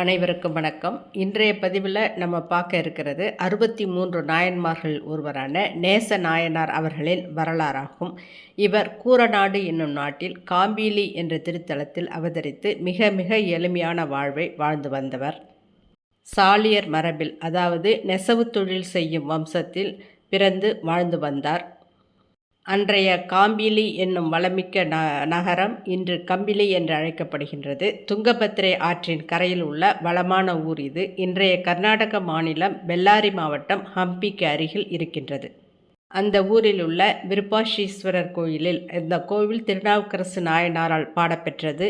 அனைவருக்கும் வணக்கம். இன்றைய பதிவில் நம்ம பார்க்க இருக்கிறது அறுபத்தி மூன்று நாயன்மார்கள் ஒருவரான நேச நாயனார் அவர்களின் வரலாறாகும். இவர் கூரநாடு என்னும் நாட்டில் காம்பீலி என்ற திருத்தலத்தில் அவதரித்து மிக மிக எளிமையான வாழ்வை வாழ்ந்து வந்தவர். சாலியர் மரபில் அதாவது நெசவு தொழில் செய்யும் வம்சத்தில் பிறந்து வாழ்ந்து வந்தார். அன்றைய காம்பிலி என்னும் வளமிக்க ந நகரம் இன்று கம்பிலி என்று அழைக்கப்படுகின்றது. துங்கபத்திரை ஆற்றின் கரையில் உள்ள வளமான ஊர் இது. இன்றைய கர்நாடக மாநிலம் பெல்லாரி மாவட்டம் ஹம்பிக்கு அருகில் இருக்கின்றது. அந்த ஊரில் உள்ள விருப்பாஷீஸ்வரர் கோயிலில் இந்த கோவில் திருநாவுக்கரசு நாயனாரால் பாடப்பெற்றது.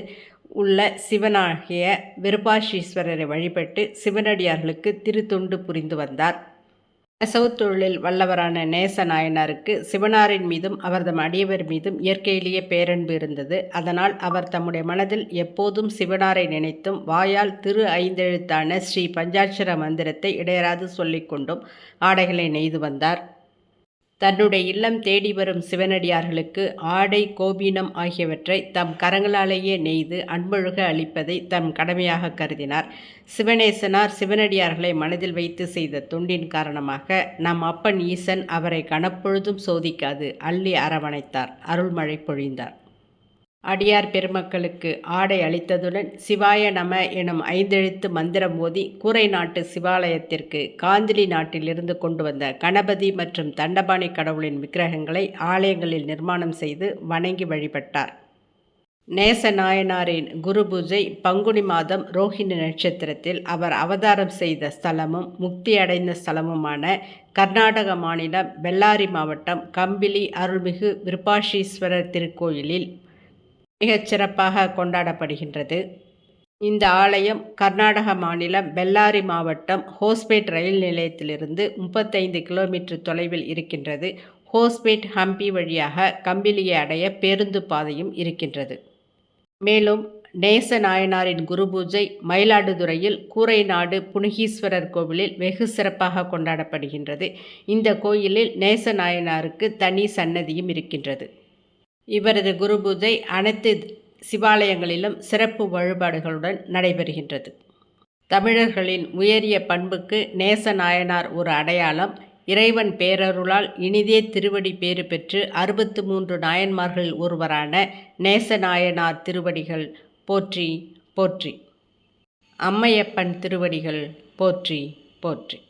உள்ள சிவனாகிய விருப்பாஷீஸ்வரரை வழிபட்டு சிவனடியார்களுக்கு திருத்தொண்டு புரிந்து வந்தார். நெசவுத் தொழிலில் வல்லவரான நேச நாயனாருக்கு சிவனாரின் மீதும் அவரது அடியவர் மீதும் இயற்கையிலேயே பேரன்பு இருந்தது. அதனால் அவர் தம்முடைய மனதில் எப்போதும் சிவனாரை நினைத்தும் வாயால் திரு ஐந்தெழுத்தான ஸ்ரீ பஞ்சாட்சர மந்திரத்தை இடையராது சொல்லிக்கொண்டும் ஆடைகளை நெய்து வந்தார். தன்னுடைய இல்லம் தேடி வரும் சிவனடியார்களுக்கு ஆடை கோபீனம் ஆகியவற்றை தம் கரங்களாலேயே நெய்து அன்பொழுக அளிப்பதை தம் கடமையாக கருதினார். சிவனேசனார் சிவனடியார்களை மனதில் வைத்து செய்த தொண்டின் காரணமாக நம் அப்பன் ஈசன் அவரை கனப்பொழுதும் சோதிக்காது அள்ளி அரவணைத்தார் அருள்மழை பொழிந்தார். அடியார் பெருமக்களுக்கு ஆடை அளித்ததுடன் சிவாய நம எனும் ஐந்தெழுத்து மந்திரம் ஓதி கூரை நாட்டு சிவாலயத்திற்கு காந்திலி நாட்டிலிருந்து கொண்டு வந்த கணபதி மற்றும் தண்டபாணி கடவுளின் விக்கிரகங்களை ஆலயங்களில் நிர்மாணம் செய்து வணங்கி வழிபட்டார். நேச நாயனாரின் குரு பூஜை பங்குனி மாதம் ரோஹிணி நட்சத்திரத்தில் அவர் அவதாரம் செய்த ஸ்தலமும் முக்தி அடைந்த ஸ்தலமுமான கர்நாடக மாநிலம் பெல்லாரி மாவட்டம் கம்பிலி அருள்மிகு விருப்பாஷீஸ்வரர் திருக்கோயிலில் மிகச் சிறப்பாக கொண்டாடப்படுகின்றது. இந்த ஆலயம் கர்நாடக மாநிலம் பெல்லாரி மாவட்டம் ஹோஸ்பேட் ரயில் நிலையத்திலிருந்து முப்பத்தைந்து கிலோமீட்டர் தொலைவில் இருக்கின்றது. ஹோஸ்பேட் ஹம்பி வழியாக கம்பிலியை அடைய பேருந்து பாதையும் இருக்கின்றது. மேலும் நேச நாயனாரின் குருபூஜை மயிலாடுதுறையில் கூரைநாடு புனகீஸ்வரர் கோவிலில் வெகு சிறப்பாக கொண்டாடப்படுகின்றது. இந்த கோயிலில் நேச நாயனாருக்கு தனி சன்னதியும் இருக்கின்றது. இவரது குரு பூஜை அனைத்து சிவாலயங்களிலும் சிறப்பு வழிபாடுகளுடன் நடைபெறுகின்றது. தமிழர்களின் உயரிய பண்புக்கு நேச நாயனார் ஒரு அடையாளம். இறைவன் பேரருளால் இனிதே திருவடி பேறு பெற்று அறுபத்து மூன்று நாயன்மார்கள் ஒருவரான நேச நாயனார் திருவடிகள் போற்றி போற்றி. அம்மையப்பன் திருவடிகள் போற்றி போற்றி.